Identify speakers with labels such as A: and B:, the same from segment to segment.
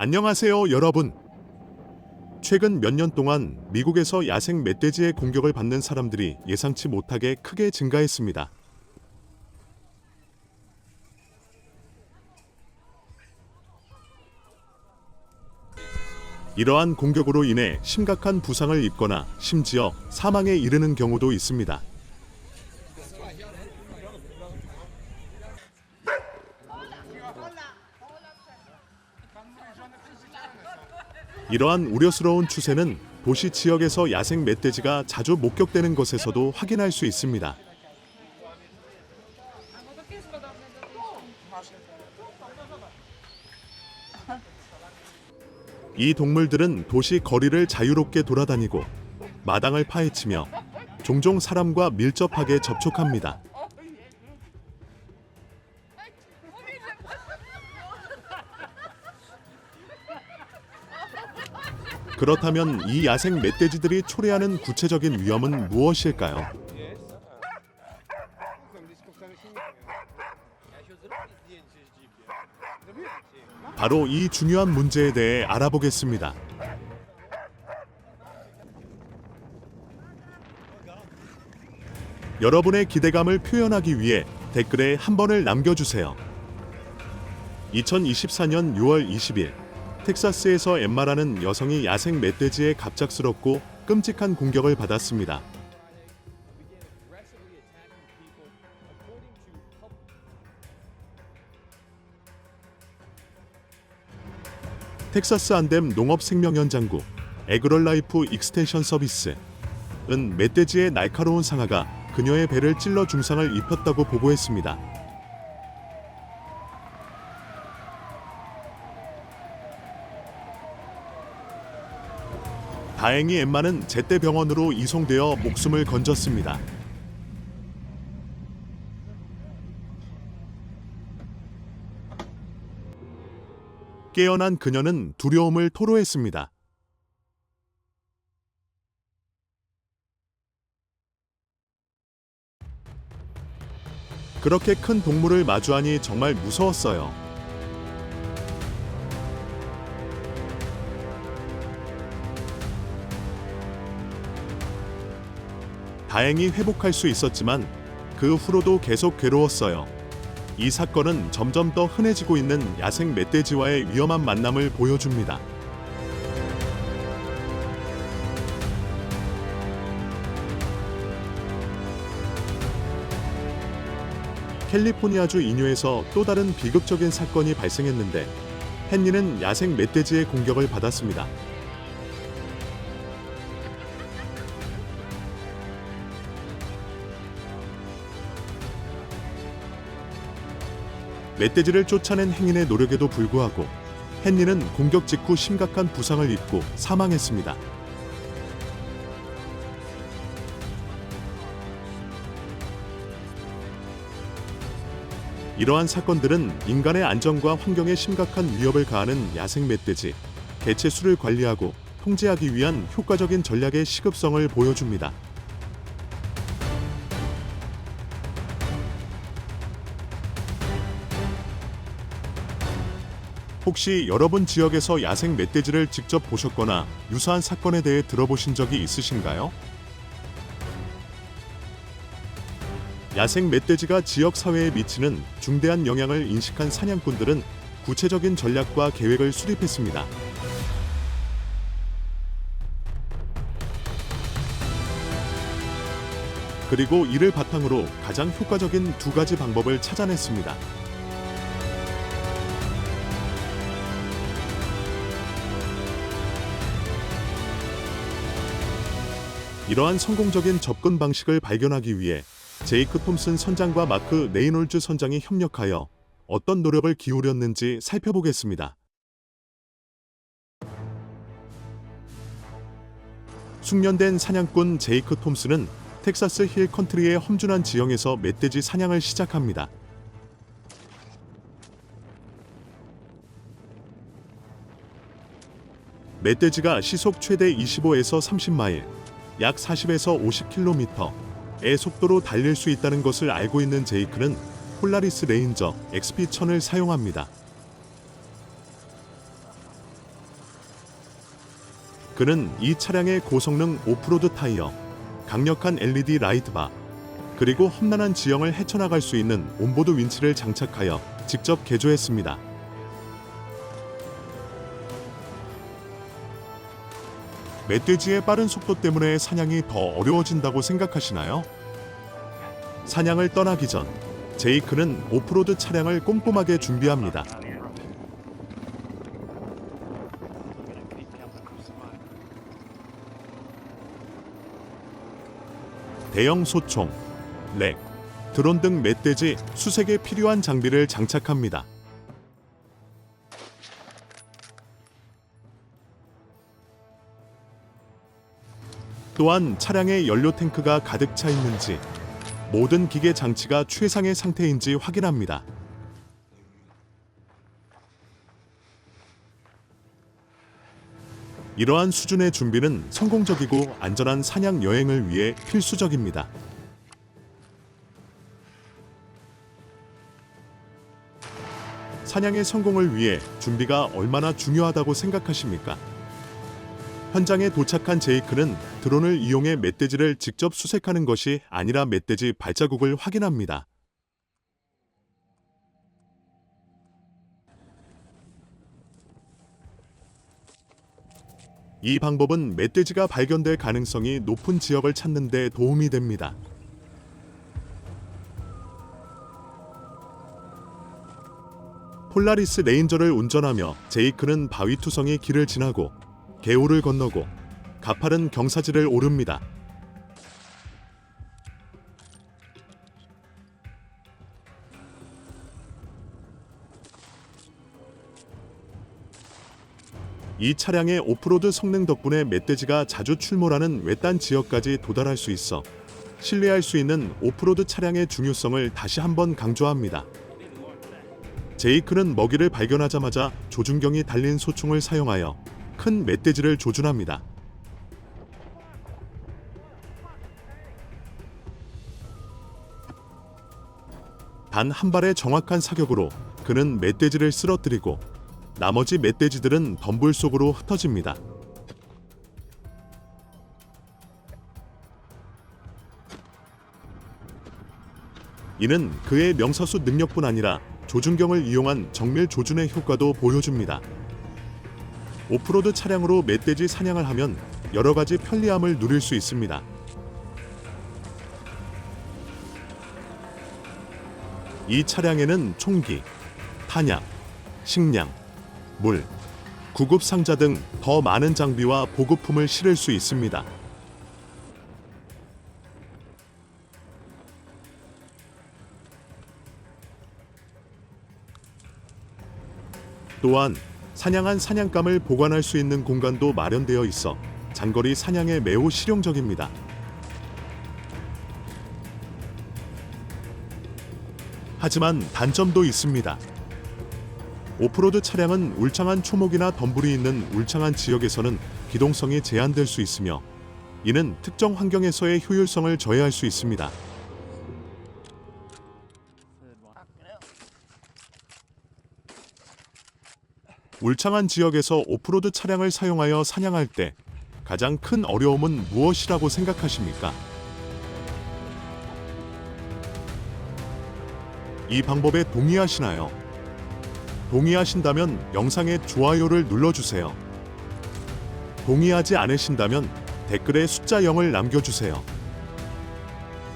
A: 안녕하세요, 여러분. 최근 몇 년 동안 미국에서 야생 멧돼지의 공격을 받는 사람들이 예상치 못하게 크게 증가했습니다. 이러한 공격으로 인해 심각한 부상을 입거나 심지어 사망에 이르는 경우도 있습니다. 이러한 우려스러운 추세는 도시 지역에서 야생 멧돼지가 자주 목격되는 것에서도 확인할 수 있습니다. 이 동물들은 도시 거리를 자유롭게 돌아다니고 마당을 파헤치며 종종 사람과 밀접하게 접촉합니다. 그렇다면 이 야생 멧돼지들이 초래하는 구체적인 위험은 무엇일까요? 바로 이 중요한 문제에 대해 알아보겠습니다. 여러분의 기대감을 표현하기 위해 댓글에 한 번을 남겨주세요. 2024년 6월 20일 텍사스에서 엠마라는 여성이 야생 멧돼지의 갑작스럽고 끔찍한 공격을 받았습니다. 텍사스 안댐 농업생명현장국 에그럴라이프 익스텐션 서비스은 멧돼지의 날카로운 상아가 그녀의 배를 찔러 중상을 입혔다고 보고했습니다. 다행히 엠마는 제때 병원으로 이송되어 목숨을 건졌습니다. 깨어난 그녀는 두려움을 토로했습니다. 그렇게 큰 동물을 마주하니 정말 무서웠어요. 다행히 회복할 수 있었지만 그 후로도 계속 괴로웠어요. 이 사건은 점점 더 흔해지고 있는 야생 멧돼지와의 위험한 만남을 보여줍니다. 캘리포니아주 인유에서 또 다른 비극적인 사건이 발생했는데 헨리는 야생 멧돼지의 공격을 받았습니다. 멧돼지를 쫓아낸 행인의 노력에도 불구하고 헨리는 공격 직후 심각한 부상을 입고 사망했습니다. 이러한 사건들은 인간의 안전과 환경에 심각한 위협을 가하는 야생 멧돼지, 개체 수를 관리하고 통제하기 위한 효과적인 전략의 시급성을 보여줍니다. 혹시 여러분 지역에서 야생 멧돼지를 직접 보셨거나 유사한 사건에 대해 들어보신 적이 있으신가요? 야생 멧돼지가 지역 사회에 미치는 중대한 영향을 인식한 사냥꾼들은 구체적인 전략과 계획을 수립했습니다. 그리고 이를 바탕으로 가장 효과적인 두 가지 방법을 찾아냈습니다. 이러한 성공적인 접근 방식을 발견하기 위해 제이크 톰슨 선장과 마크 네이놀즈 선장이 협력하여 어떤 노력을 기울였는지 살펴보겠습니다. 숙련된 사냥꾼 제이크 톰슨은 텍사스 힐 컨트리의 험준한 지형에서 멧돼지 사냥을 시작합니다. 멧돼지가 시속 최대 25에서 30마일, 약 40에서 50km의 속도로 달릴 수 있다는 것을 알고 있는 제이크는 폴라리스 레인저 XP1000을 사용합니다. 그는 이 차량의 고성능 오프로드 타이어, 강력한 LED 라이트바, 그리고 험난한 지형을 헤쳐나갈 수 있는 온보드 윈치를 장착하여 직접 개조했습니다. 멧돼지의 빠른 속도 때문에 사냥이 더 어려워진다고 생각하시나요? 사냥을 떠나기 전 제이크는 오프로드 차량을 꼼꼼하게 준비합니다. 대형 소총, 렉, 드론 등 멧돼지 수색에 필요한 장비를 장착합니다. 또한 차량의 연료 탱크가 가득 차 있는지 모든 기계 장치가 최상의 상태인지 확인합니다. 이러한 수준의 준비는 성공적이고 안전한 사냥 여행을 위해 필수적입니다. 사냥의 성공을 위해 준비가 얼마나 중요하다고 생각하십니까? 현장에 도착한 제이크는 드론을 이용해 멧돼지를 직접 수색하는 것이 아니라 멧돼지 발자국을 확인합니다. 이 방법은 멧돼지가 발견될 가능성이 높은 지역을 찾는 데 도움이 됩니다. 폴라리스 레인저를 운전하며 제이크는 바위 투성이 길을 지나고 개울을 건너고 가파른 경사지를 오릅니다. 이 차량의 오프로드 성능 덕분에 멧돼지가 자주 출몰하는 외딴 지역까지 도달할 수 있어 신뢰할 수 있는 오프로드 차량의 중요성을 다시 한번 강조합니다. 제이크는 먹이를 발견하자마자 조준경이 달린 소총을 사용하여 큰 멧돼지를 조준합니다. 단 한 발의 정확한 사격으로 그는 멧돼지를 쓰러뜨리고 나머지 멧돼지들은 덤불 속으로 흩어집니다. 이는 그의 명사수 능력뿐 아니라 조준경을 이용한 정밀 조준의 효과도 보여줍니다. 오프로드 차량으로 멧돼지 사냥을 하면 여러 가지 편리함을 누릴 수 있습니다. 이 차량에는 총기, 탄약, 식량, 물, 구급 상자 등 더 많은 장비와 보급품을 실을 수 있습니다. 또한 사냥한 사냥감을 보관할 수 있는 공간도 마련되어 있어 장거리 사냥에 매우 실용적입니다. 하지만 단점도 있습니다. 오프로드 차량은 울창한 초목이나 덤불이 있는 울창한 지역에서는 기동성이 제한될 수 있으며 이는 특정 환경에서의 효율성을 저해할 수 있습니다. 울창한 지역에서 오프로드 차량을 사용하여 사냥할 때 가장 큰 어려움은 무엇이라고 생각하십니까? 이 방법에 동의하시나요? 동의하신다면 영상에 좋아요를 눌러주세요. 동의하지 않으신다면 댓글에 숫자 0을 남겨주세요.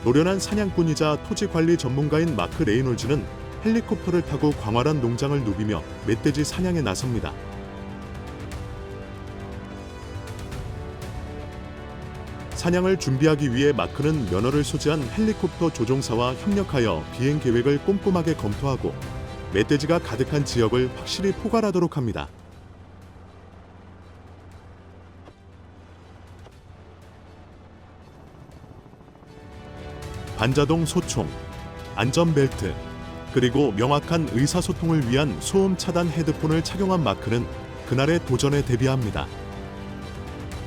A: 노련한 사냥꾼이자 토지 관리 전문가인 마크 레이놀즈는 헬리콥터를 타고 광활한 농장을 누비며 멧돼지 사냥에 나섭니다. 사냥을 준비하기 위해 마크는 면허를 소지한 헬리콥터 조종사와 협력하여 비행 계획을 꼼꼼하게 검토하고 멧돼지가 가득한 지역을 확실히 포괄하도록 합니다. 반자동 소총, 안전벨트, 그리고 명확한 의사소통을 위한 소음 차단 헤드폰을 착용한 마크는 그날의 도전에 대비합니다.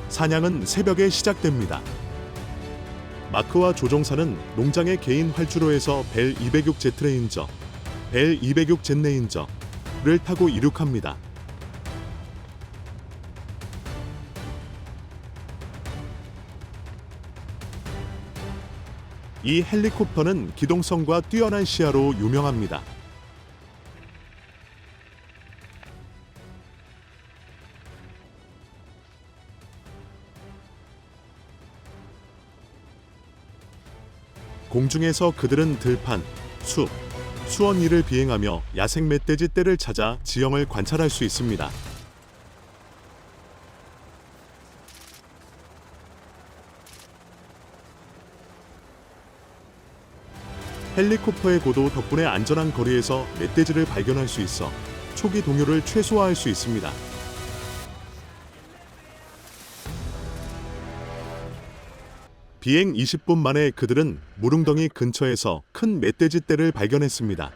A: 사냥은 새벽에 시작됩니다. 마크와 조종사는 농장의 개인 활주로에서 벨 206 제트레인저, 벨 206Z 레인저를 타고 이륙합니다. 이 헬리콥터는 기동성과 뛰어난 시야로 유명합니다. 공중에서 그들은 들판, 숲, 수원 위를 비행하며 야생 멧돼지 떼를 찾아 지형을 관찰할 수 있습니다. 헬리콥터의 고도 덕분에 안전한 거리에서 멧돼지를 발견할 수 있어 초기 동요를 최소화할 수 있습니다. 비행 20분 만에 그들은 무릉덩이 근처에서 큰 멧돼지 떼를 발견했습니다.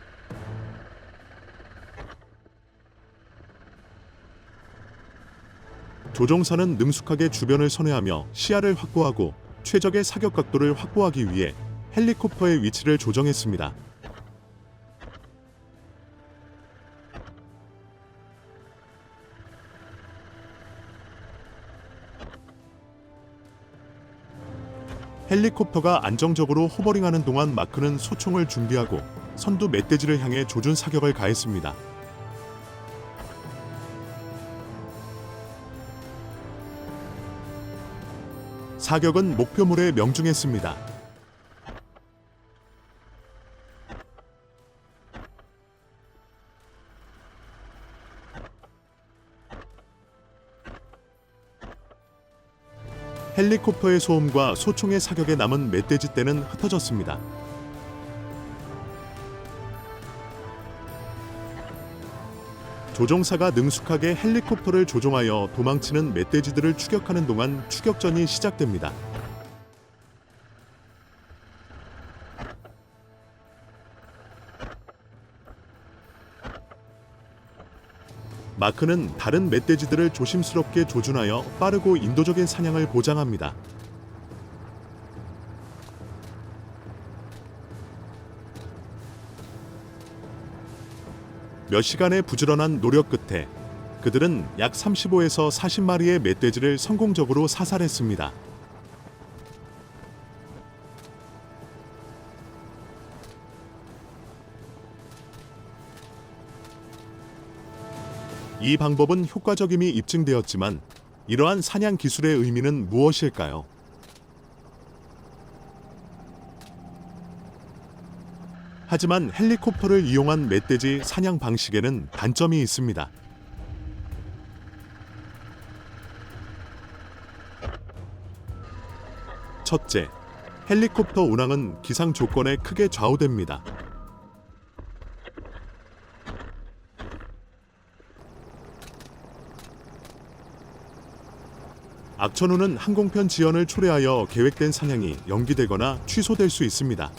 A: 조종사는 능숙하게 주변을 선회하며 시야를 확보하고 최적의 사격 각도를 확보하기 위해 헬리콥터의 위치를 조정했습니다. 헬리콥터가 안정적으로 호버링하는 동안 마크는 소총을 준비하고 선두 멧돼지를 향해 조준 사격을 가했습니다. 사격은 목표물에 명중했습니다. 헬리콥터의 소음과 소총의 사격에 남은 멧돼지 떼는 흩어졌습니다. 조종사가 능숙하게 헬리콥터를 조종하여 도망치는 멧돼지들을 추격하는 동안 추격전이 시작됩니다. 마크는 다른 멧돼지들을 조심스럽게 조준하여 빠르고 인도적인 사냥을 보장합니다. 몇 시간의 부지런한 노력 끝에 그들은 약 35에서 40마리의 멧돼지를 성공적으로 사살했습니다. 이 방법은 효과적임이 입증되었지만 이러한 사냥 기술의 의미는 무엇일까요? 하지만 헬리콥터를 이용한 멧돼지 사냥 방식에는 단점이 있습니다. 첫째, 헬리콥터 운항은 기상 조건에 크게 좌우됩니다. 악천후는 항공편 지연을 초래하여 계획된 사냥이 연기되거나 취소될 수 있습니다.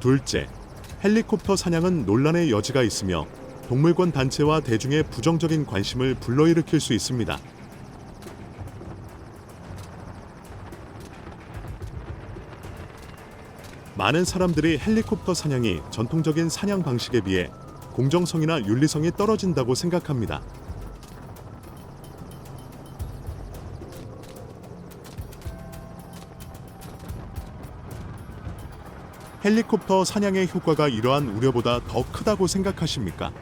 A: 둘째, 헬리콥터 사냥은 논란의 여지가 있으며 동물권 단체와 대중의 부정적인 관심을 불러일으킬 수 있습니다. 많은 사람들이 헬리콥터 사냥이 전통적인 사냥 방식에 비해 공정성이나 윤리성이 떨어진다고 생각합니다. 헬리콥터 사냥의 효과가 이러한 우려보다 더 크다고 생각하십니까?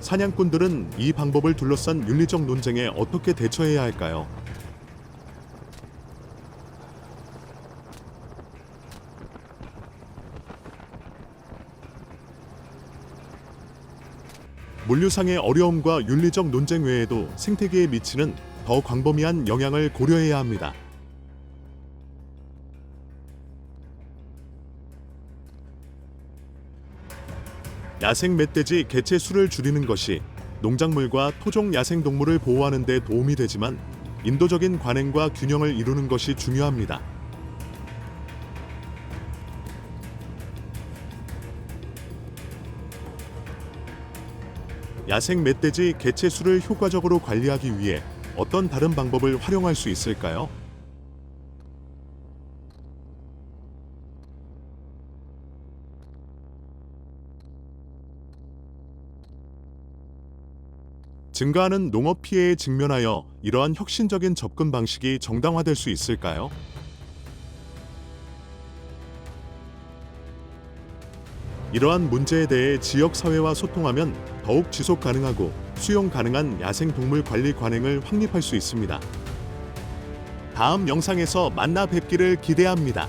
A: 사냥꾼들은 이 방법을 둘러싼 윤리적 논쟁에 어떻게 대처해야 할까요? 물류상의 어려움과 윤리적 논쟁 외에도 생태계에 미치는 더 광범위한 영향을 고려해야 합니다. 야생 멧돼지 개체 수를 줄이는 것이 농작물과 토종 야생 동물을 보호하는 데 도움이 되지만 인도적인 관행과 균형을 이루는 것이 중요합니다. 야생 멧돼지 개체 수를 효과적으로 관리하기 위해 어떤 다른 방법을 활용할 수 있을까요? 증가하는 농업 피해에 직면하여 이러한 혁신적인 접근 방식이 정당화될 수 있을까요? 이러한 문제에 대해 지역 사회와 소통하면 더욱 지속 가능하고 수용 가능한 야생 동물 관리 관행을 확립할 수 있습니다. 다음 영상에서 만나 뵙기를 기대합니다.